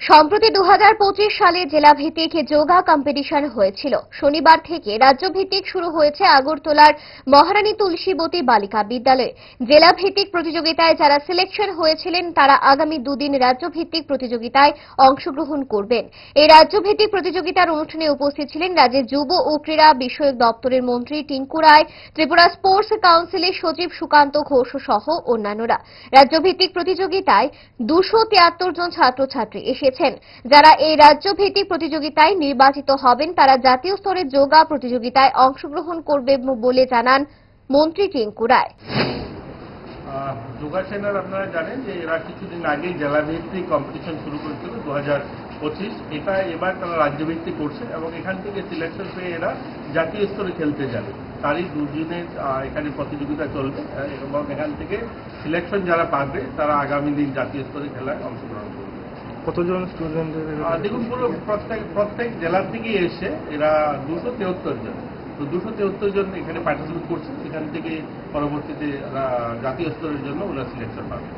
সম্প্রতি দু হাজার পঁচিশ সালে জেলাভিত্তিক যোগা কম্পিটিশন হয়েছিল। শনিবার থেকে রাজ্যভিত্তিক শুরু হয়েছে আগরতলার মহারানী তুলসীবতী বালিকা বিদ্যালয়ে। জেলাভিত্তিক প্রতিযোগিতায় যারা সিলেকশন হয়েছিলেন, তারা আগামী দুদিন রাজ্যভিত্তিক প্রতিযোগিতায় অংশগ্রহণ করবেন। এই রাজ্যভিত্তিক প্রতিযোগিতার অনুষ্ঠানে উপস্থিত ছিলেন রাজ্যের যুব ও ক্রীড়া বিষয়ক দপ্তরের মন্ত্রী টিঙ্কু রায়, ত্রিপুরা স্পোর্টস কাউন্সিলের সচিব সুকান্ত ঘোষ সহ অন্যান্যরা। রাজ্যভিত্তিক প্রতিযোগিতায় দুশো জন ছাত্রছাত্রী এসেছেন যারা এই রাজ্যভিত্তিক প্রতিযোগিতায় নির্বাচিত হবেন তারা জাতীয় স্তরে যোগা প্রতিযোগিতায় অংশগ্রহণ করবে বলে জানান মন্ত্রী টিঙ্কু রায়। যোগা সেনার আপনারা জানেন যে এরা কিছুদিন আগেই জেলাভিত্তিক কম্পিটিশন শুরু করেছিল দু হাজার পঁচিশ। এটা এবার তারা রাজ্যভিত্তিক করছে এবং এখান থেকে সিলেকশন পেয়ে এরা জাতীয় স্তরে খেলতে যাবে। তারই দুদিনের আহ, এখানে প্রতিযোগিতা চলবে এবং এখান থেকে সিলেকশন যারা পাবে তারা আগামী দিন জাতীয় স্তরে খেলায় অংশগ্রহণ করবে। কতজন স্টুডেন্টের আহ, দেখুন পুরো প্রত্যেক প্রত্যেক জেলার থেকেই এসে এরা দুশো তেহত্তর জন। তো দুশো তেহত্তর জন এখানে পার্টিসিপেট করছে। সেখান থেকে পরবর্তীতে এরা জাতীয় স্তরের জন্য ওরা সিলেকশন পাবে।